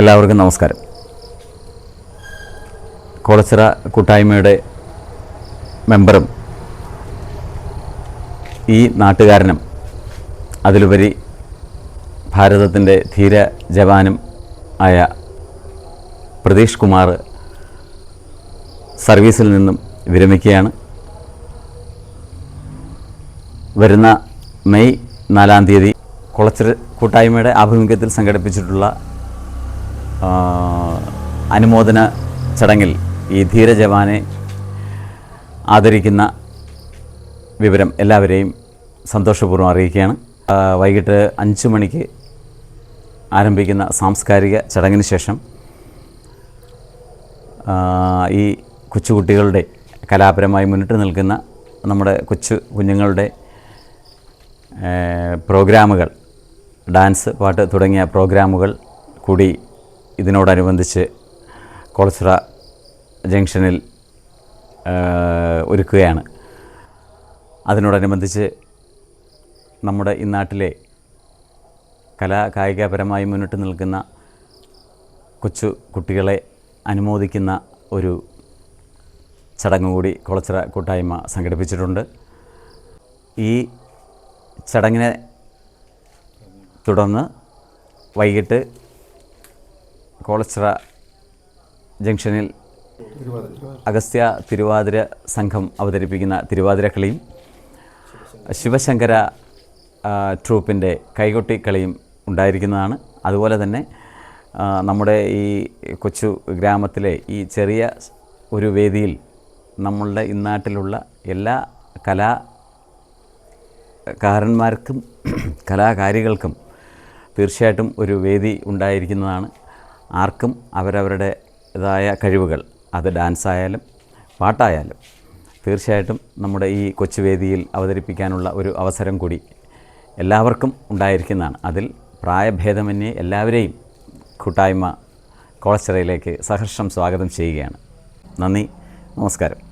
എല്ലാവർക്കും നമസ്കാരം. കോളച്ചിറ കൂട്ടായ്മയുടെ മെമ്പറും ഈ നാട്ടുകാരനും അതിലുപരി ഭാരതത്തിന്റെ ധീര ജവാനും ആയ പ്രതീഷ് കുമാർ സർവീസിൽ നിന്നും വിരമിക്കുകയാണ്. വരുന്ന മെയ് നാലാം തീയതി കുളച്ചിറ കൂട്ടായ്മയുടെ ആഭിമുഖ്യത്തിൽ സംഘടിപ്പിച്ചിട്ടുള്ള അനുമോദന ചടങ്ങിൽ ഈ ധീരജവാനെ ആദരിക്കുന്ന വിവരം എല്ലാവരെയും സന്തോഷപൂർവം അറിയിക്കുകയാണ്. വൈകിട്ട് അഞ്ച് മണിക്ക് ആരംഭിക്കുന്ന സാംസ്കാരിക ചടങ്ങിന് ശേഷം ഈ കൊച്ചുകുട്ടികളുടെ കലാപരമായി മുന്നിട്ട് നിൽക്കുന്ന നമ്മുടെ കൊച്ചു കുഞ്ഞുങ്ങളുടെ പ്രോഗ്രാമുകൾ ഡാൻസ് പാട്ട് തുടങ്ങിയ പ്രോഗ്രാമുകൾ കൂടി ഇതിനോടനുബന്ധിച്ച് കൊളസ്ര ജംഗ്ഷനിൽ ഒരുക്കുകയാണ്. അതിനോടനുബന്ധിച്ച് നമ്മുടെ ഈ നാട്ടിലെ കലാ കായികപരമായി മുന്നിട്ട് നിൽക്കുന്ന കൊച്ചു കുട്ടികളെ അനുമോദിക്കുന്ന ഒരു ചടങ്ങ് കൂടി കുളച്ചിറ കൂട്ടായ്മ സംഘടിപ്പിച്ചിട്ടുണ്ട്. ഈ ചടങ്ങിനെ തുടർന്ന് വൈകിട്ട് കോളച്ചിറ ജംഗ്ഷനിൽ അഗസ്ത്യ തിരുവാതിര സംഘം അവതരിപ്പിക്കുന്ന തിരുവാതിര കളിയും ശിവശങ്കര ട്രൂപ്പിന്റെ കൈകൊട്ടി കളിയും ഉണ്ടായിരിക്കുന്നതാണ്. അതുപോലെ തന്നെ നമ്മുടെ ഈ കൊച്ചു ഗ്രാമത്തിലെ ഈ ചെറിയ ഒരു വേദിയിൽ നമ്മളുടെ ഇന്നാട്ടിലുള്ള എല്ലാ കലാകാരന്മാർക്കും കലാകാരികൾക്കും തീർച്ചയായിട്ടും ഒരു വേദി ഉണ്ടായിരിക്കുന്നതാണ്. ആർക്കും അവരവരുടേതായ കഴിവുകൾ അത് ഡാൻസായാലും പാട്ടായാലും തീർച്ചയായിട്ടും നമ്മുടെ ഈ കൊച്ചുവേദിയിൽ അവതരിപ്പിക്കാനുള്ള ഒരു അവസരം കൂടി എല്ലാവർക്കും ഉണ്ടായിരിക്കുന്നതാണ്. അതിൽ പ്രായഭേദമന്യേ എല്ലാവരെയും കൂട്ടായ്മ കോളച്ചിറയിലേക്ക് സഹർഷം സ്വാഗതം ചെയ്യുകയാണ്. നന്ദി നമസ്കാരം.